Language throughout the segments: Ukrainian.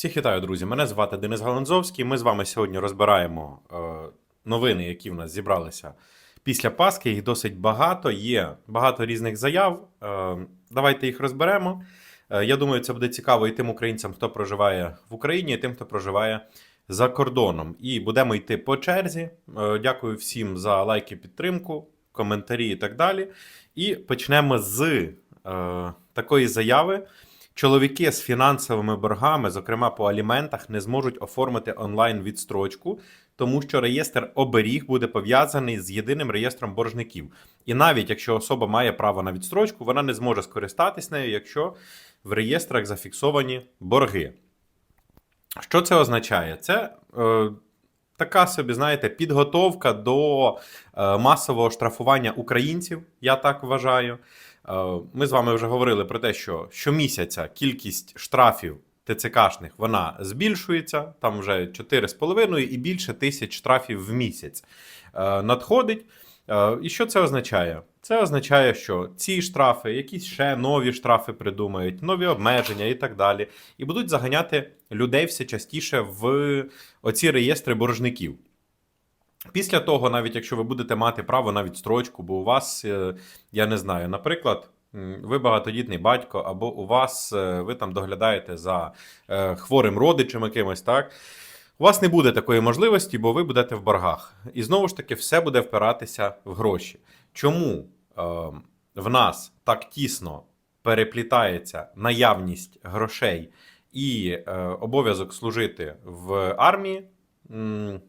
Всіх вітаю, друзі. Мене звати Денис Галанзовський. Ми з вами сьогодні розбираємо е, новини, які в нас зібралися після Пасхи. Їх досить багато. Є багато різних заяв. Е, давайте їх розберемо. Е, я думаю, це буде цікаво і тим українцям, хто проживає в Україні, і тим, хто проживає за кордоном. І будемо йти по черзі. Дякую всім за лайки, підтримку, коментарі і так далі. І почнемо з такої заяви. Чоловіки з фінансовими боргами, зокрема по аліментах, не зможуть оформити онлайн відстрочку, тому що реєстр оберіг буде пов'язаний з єдиним реєстром боржників. І навіть якщо особа має право на відстрочку, вона не зможе скористатись нею, якщо в реєстрах зафіксовані борги. Що це означає? Це е, така собі, знаєте, підготовка до е, масового штрафування українців, я так вважаю. Е, Ми з вами вже говорили про те, що щомісяця кількість штрафів ТЦКшних вона збільшується, там вже 4,5 і більше тисяч штрафів в місяць е, надходить. Е, І що це означає? Це означає, що ці штрафи, якісь ще нові штрафи придумають, нові обмеження і так далі, і будуть заганяти людей все частіше в оці реєстри боржників. Після того, навіть якщо ви будете мати право на відстрочку, бо у вас, е, я не знаю, наприклад, ви багатодітний батько, або у вас е, ви там доглядаєте за е, хворим родичем якимось, так? У вас не буде такої можливості, бо ви будете в боргах. І знову ж таки, все буде впиратися в гроші. Чому е, в нас так тісно переплітається наявність грошей і е, обов'язок служити в армії?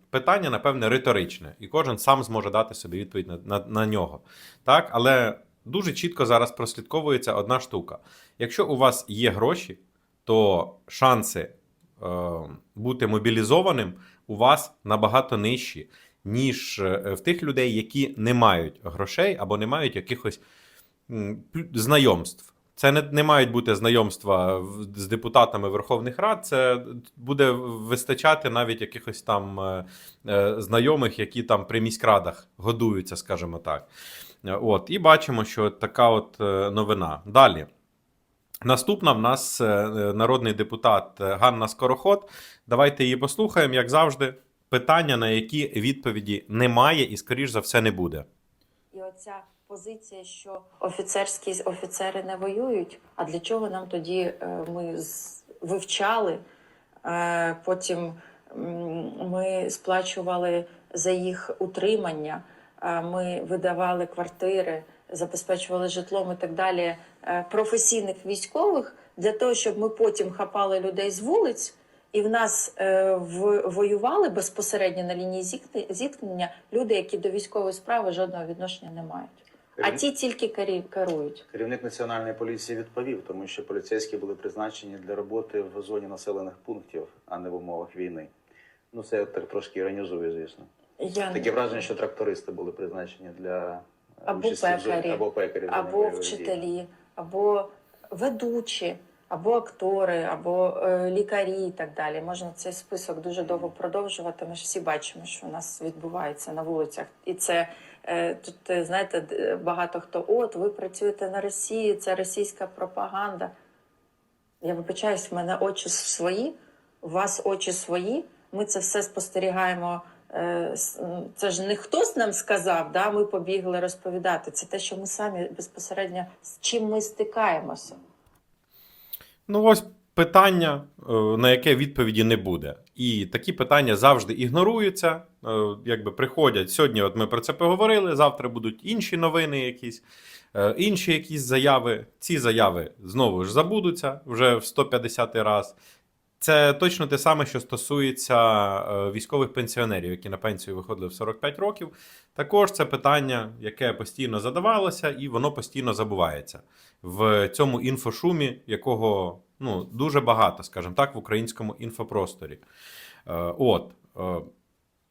Питання, напевне, риторичне, і кожен сам зможе дати собі відповідь на, на, на нього. Так, але дуже чітко зараз прослідковується одна штука: якщо у вас є гроші, то шанси е, бути мобілізованим у вас набагато нижчі, ніж е, в тих людей, які не мають грошей або не мають якихось знайомств. Це не, не мають бути знайомства з депутатами Верховних Рад. Це буде вистачати навіть якихось там е, е, знайомих, які там при міськрадах годуються, скажімо так. Е, От, і бачимо, що така от новина. Далі. Наступна в нас народний депутат Ганна Скороход. Давайте її послухаємо, як завжди. Питання, на які відповіді немає, і, скоріш за все, не буде. І оця позиція, що офіцерські офіцери не воюють. А для чого нам тоді е, ми вивчали? е, Потім ми сплачували за їх утримання, е, ми видавали квартири, забезпечували житлом і так далі професійних військових для того, щоб ми потім хапали людей з вулиць. І в нас е, в, воювали безпосередньо на лінії зіткнення люди, які до військової справи жодного відношення не мають. А ті тільки кері- керують. Керівник національної поліції відповів, тому що поліцейські були призначені для роботи в зоні населених пунктів, а не в умовах війни. Ну це я так трошки іронізую, звісно. Я Таке враження, що трактористи були призначені для е, Або участі в зоні- пекарі, або пекарі в зоні або бойових дій. вчителі, або ведучі, або актори, або е, лікарі і так далі. Можна цей список дуже довго продовжувати. Ми ж всі бачимо, що у нас відбувається на вулицях. І це тут, е, знаєте, багато хто от ви працюєте на Росії, це російська пропаганда. Я вибачаюсь, в мене очі свої, у вас очі свої. Ми це все спостерігаємо. Е, Це ж не хтось нам сказав, да? ми побігли розповідати. Це те, що ми самі безпосередньо з чим ми стикаємося. Ну, ось питання, е, на яке відповіді не буде. І такі питання завжди ігноруються. е, Якби приходять сьогодні, от ми про це поговорили. Завтра будуть інші новини, якісь, е, інші якісь заяви. Ці заяви знову ж забудуться вже в 150 раз. Це точно те саме, що стосується військових пенсіонерів, які на пенсію виходили в 45 років. Також це питання, яке постійно задавалося, і воно постійно забувається в цьому інфошумі, якого ну, дуже багато, скажімо так, в українському інфопросторі. Е, От. е,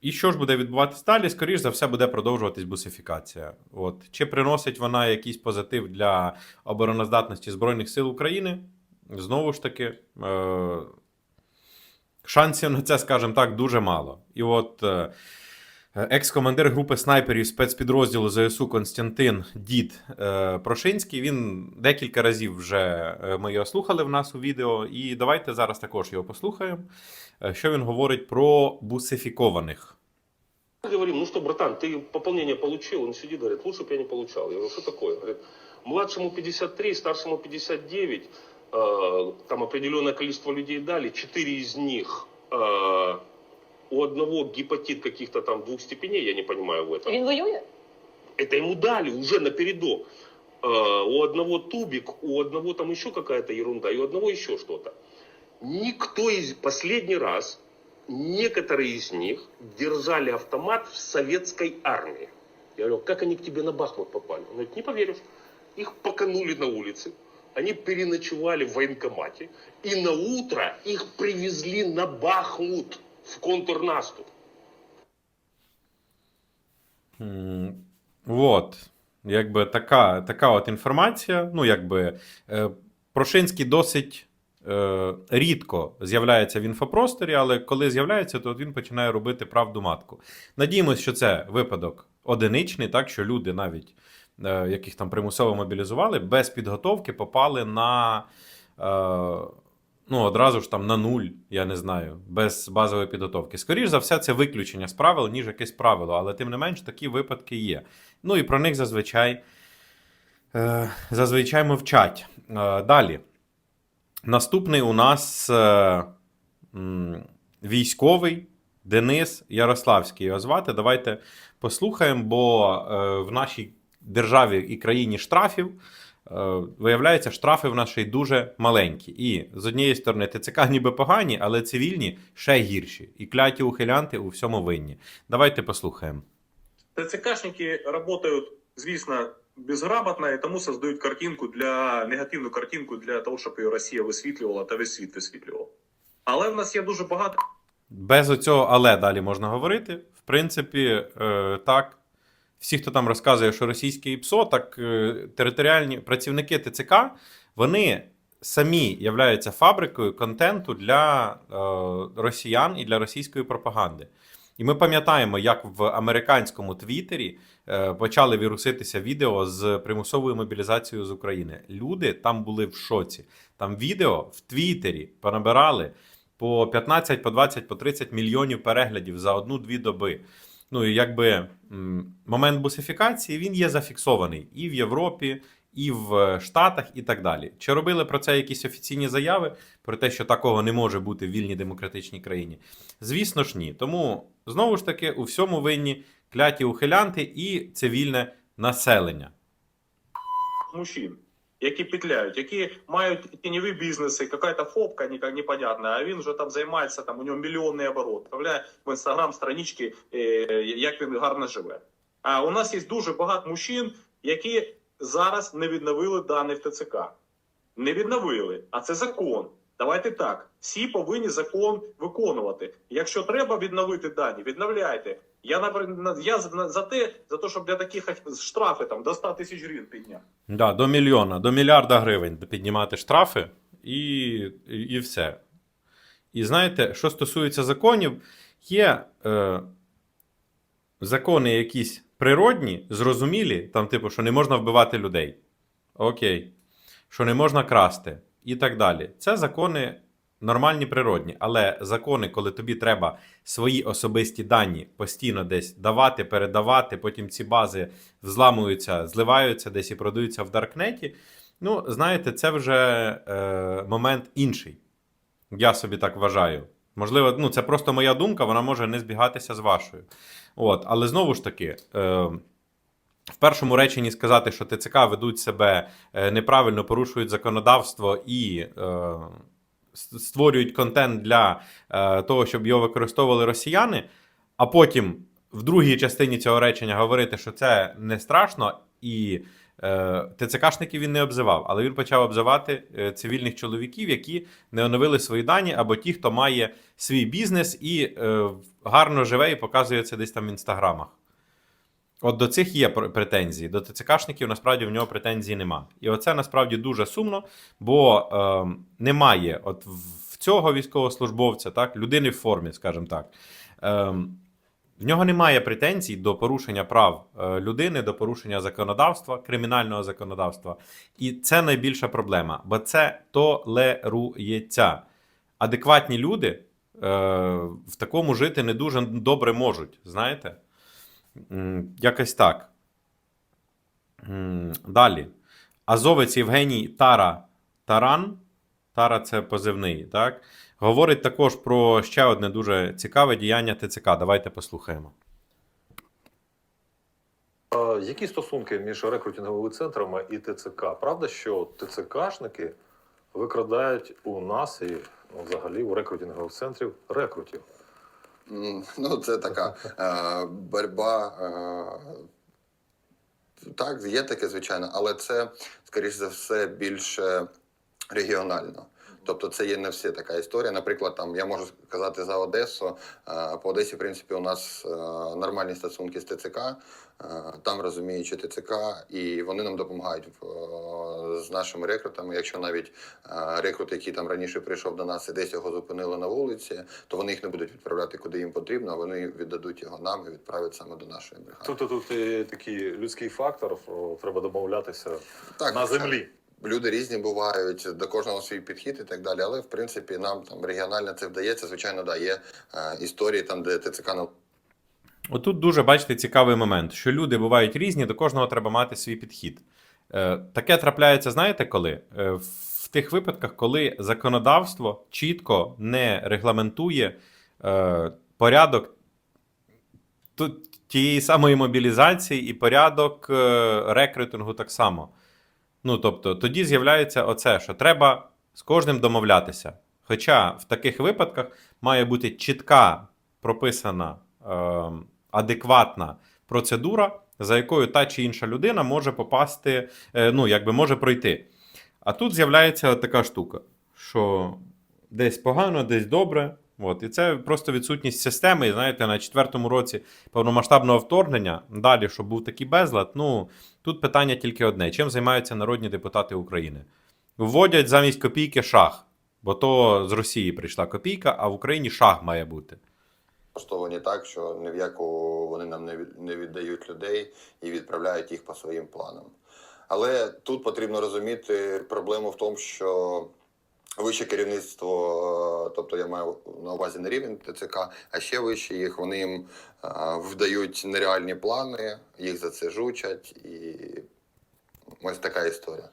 І що ж буде відбуватися далі? Скоріш за все, буде продовжуватись бусифікація. От. Чи приносить вона якийсь позитив для обороноздатності Збройних сил України? Знову ж таки, е, шансів на це, скажімо так, дуже мало. І от Екс-командир групи снайперів спецпідрозділу ЗСУ Константин Дід е, Прошинський. Він декілька разів вже е, ми його слухали в нас у відео, і давайте зараз також його послухаємо. е, Що він говорить про бусифікованих. Говорим, ну что, братан, ты пополнение получил? Он сидит, говорит, лучше бы я не получал. Я говорю, что такое? Говорит, младшему 53, старшему 59, э, там определенное количество людей дали, 4 из них э, у одного гепатит каких-то там двух степеней, я не понимаю в этом. Він воює? Это ему дали уже напередок. Э, у одного тубик, у одного там еще какая-то ерунда, и у одного еще что-то. Никто из... Последний раз некоторые из них держали автомат в советской армии. Я говорю, как они к тебе на Бахмут попали? Он говорит, не поверишь. Их поканули на улице. Они переночевали в военкомате. И на утро их привезли на Бахмут в контрнаступ. М, Вот. Якби така, така от інформація. Ну, якби е, Прошинський досить е, рідко з'являється в інфопросторі, але коли з'являється, то він починає робити правду матку. Надіємося, що це випадок одиничний, так що люди, навіть е, яких там примусово мобілізували, без підготовки попали на. Е, Ну, одразу ж там на нуль, я не знаю, без базової підготовки. Скоріше за все, це виключення з правил, ніж якесь правило, але тим не менш такі випадки є. Ну і про них зазвичай, е, зазвичай мовчать. Е, далі. Наступний у нас е, м, військовий Денис Ярославський. Його звати. Давайте послухаємо, бо е, в нашій державі і країні штрафів. Е, Виявляється, штрафи в нас ще й дуже маленькі. І з однієї сторони, ТЦК ніби погані, але цивільні ще гірші. І кляті ухилянти у всьому винні. Давайте послухаємо. ТЦКшники работают, звісно, безграмотно, і тому создають картинку для негативну картинку для того, щоб її Росія висвітлювала та весь світ висвітлював. Але в нас є дуже багато Без оцього але далі можна говорити. В принципі, е, так. Всі, хто там розказує, що російське ІПСО, так е, територіальні працівники ТЦК, вони самі являються фабрикою контенту для е, росіян і для російської пропаганди. І ми пам'ятаємо, як в американському Твіттері е, почали віруситися відео з примусовою мобілізацією з України. Люди там були в шоці. Там відео в Твіттері понабирали по 15, по 20, по 30 мільйонів переглядів за одну-дві доби. Ну якби момент бусифікації він є зафіксований і в Європі, і в Штатах, і так далі. Чи робили про це якісь офіційні заяви про те, що такого не може бути в вільній демократичній країні? Звісно ж, ні. Тому знову ж таки у всьому винні кляті ухилянти і цивільне населення. мужчин, які петляють, які мають тіньові бізнеси, якась фопка ніяк непонятна, а він вже там займається, там у нього мільйонний оборот, вставляє в інстаграм странички, е, як він гарно живе. А у нас є дуже багато мужчин, які зараз не відновили дані в ТЦК. Не відновили, а це закон. Давайте так. Всі повинні закон виконувати. Якщо треба відновити дані, відновляйте. Я наприклад, я за те, за те, щоб для таких штрафи там до 100 тисяч гривень підняти. Да, до мільйона, до мільярда гривень піднімати штрафи і, і, і все. І знаєте, що стосується законів, є е, закони якісь природні, зрозумілі, там, типу, що не можна вбивати людей. Окей. Що не можна красти і так далі. Це закони нормальні, природні. Але закони, коли тобі треба свої особисті дані постійно десь давати, передавати, потім ці бази взламуються, зливаються десь і продаються в Даркнеті. Ну, знаєте, це вже е, момент інший. Я собі так вважаю. Можливо, ну, це просто моя думка, вона може не збігатися з вашою. От, але знову ж таки, е, в першому реченні сказати, що ТЦК ведуть себе е, неправильно, порушують законодавство і е, створюють контент для е, того, щоб його використовували росіяни, а потім в другій частині цього речення говорити, що це не страшно, і е, ТЦКшників він не обзивав, але він почав обзивати е, цивільних чоловіків, які не оновили свої дані, або ті, хто має свій бізнес і е, гарно живе і показує це десь там в інстаграмах. От до цих є пр- претензії. До ТЦКшників насправді в нього претензій нема. І оце насправді дуже сумно, бо е, немає от в цього військовослужбовця, так, людини в формі, скажімо так. Е, В нього немає претензій до порушення прав е, людини, до порушення законодавства, кримінального законодавства. І це найбільша проблема, бо це толерується. Адекватні люди е, в такому жити не дуже добре можуть. Знаєте? Якось так. Далі. Азовець Євгеній Тара Таран. Тара це позивний, так? Говорить також про ще одне дуже цікаве діяння ТЦК. Давайте послухаємо. Які стосунки між рекрутинговими центрами і ТЦК? Правда, що ТЦКшники викрадають у нас і ну, взагалі у рекрутингових центрів рекрутів? Ну, це така е, боротьба. Е, так, є таке, звичайно, але це, скоріш за все, більше регіонально. Тобто це є не все така історія. Наприклад, там я можу сказати за Одесу. Е, По Одесі, в принципі, у нас е, нормальні стосунки з ТЦК. Е, Там розуміючи ТЦК, і вони нам допомагають з нашими рекрутами. Якщо навіть рекрут, який там раніше прийшов до нас і десь його зупинили на вулиці, то вони їх не будуть відправляти куди їм потрібно, а вони віддадуть його нам і відправлять саме до нашої бригади. Тут, тут і такий людський фактор, треба домовлятися Так, на землі. Люди різні бувають, до кожного свій підхід і так далі. Але в принципі нам там регіонально це вдається. Звичайно, да, є е, історії там, де ТЦК на Отут дуже бачите цікавий момент, що люди бувають різні, до кожного треба мати свій підхід. Е, таке трапляється, знаєте коли? Е, в тих випадках, коли законодавство чітко не регламентує е, порядок тієї самої мобілізації і порядок е, рекрутингу так само. Ну, тобто, тоді з'являється оце, що треба з кожним домовлятися. Хоча в таких випадках має бути чітка прописана е, адекватна процедура, за якою та чи інша людина може попасти, е, ну, якби може пройти. А тут з'являється така штука, що десь погано, десь добре. От, і це просто відсутність системи. І знаєте, на четвертому році повномасштабного вторгнення, далі, щоб був такий безлад, ну тут питання тільки одне: чим займаються народні депутати України? Вводять замість копійки шах, бо то з Росії прийшла копійка, а в Україні шах має бути. влаштовані так, що ні в яку вони нам не не віддають людей і відправляють їх по своїм планам. Але тут потрібно розуміти проблему в тому, що вище керівництво, е, тобто я маю на увазі не рівень ТЦК, а ще вище їх, вони їм е, вдають нереальні плани, їх за це жучать, і ось така історія.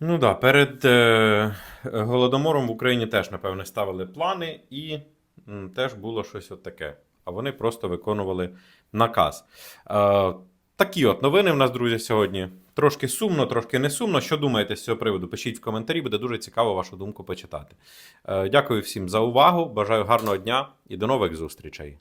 Ну да, перед е, голодомором в Україні теж, напевне, ставили плани, і м, теж було щось от таке. А вони просто виконували наказ. Е, такі от новини в нас, друзі, сьогодні. Трошки сумно, трошки не сумно. Що думаєте з цього приводу? Пишіть в коментарі, буде дуже цікаво вашу думку почитати. Е, дякую всім за увагу. Бажаю гарного дня і до нових зустрічей.